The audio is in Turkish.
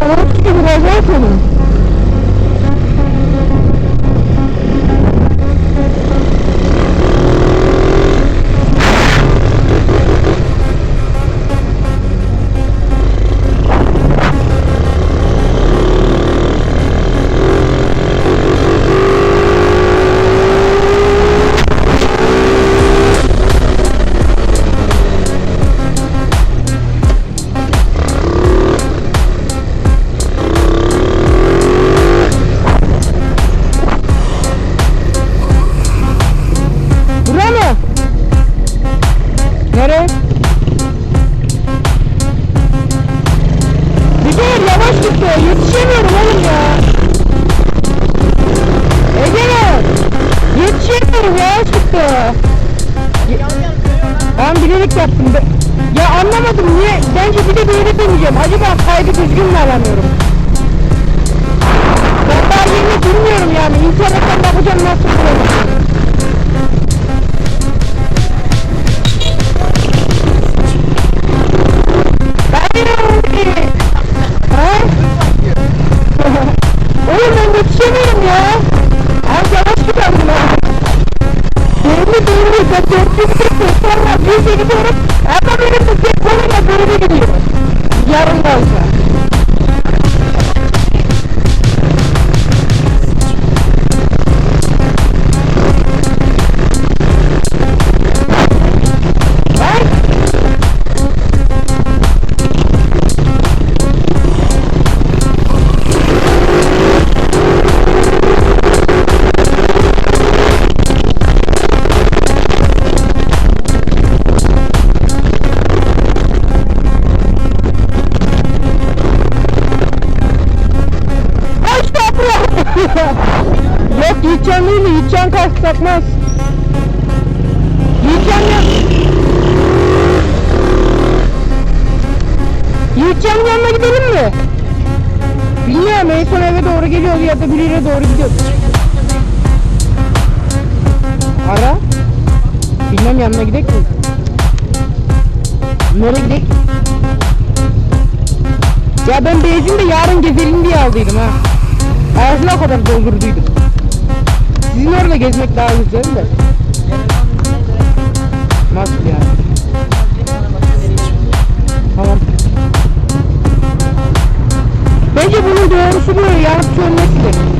Anam gibi vuracağım seni. Yetişemiyorum oğlum ya. Egemen. Yetişemiyorum gitti. Ye- Ben bilerek yaptım. Ya anlamadım niye? Bence bir de böyle deneyeceğim. Acaba kaydı düzgün mü alamıyorum? Yok Yiğitcan değil mi? Yiğitcan kask takmaz. Yiğitcan ya... Yiğitcan'ın yanına gidelim mi? Bilmiyorum en son eve doğru geliyordu ya da biriyle doğru gidiyordu. Ara. Bilmem yanına gidelim mi? Nereye gidelim? Ya ben benzin de yarın gezelim diye aldıydım ha. Ağzına kadar doldurduydum. Sizin orada gezmek daha güzel de. Nasıl yani? Tamam. Bence bunun doğrusu böyle yanıp sönmesidir.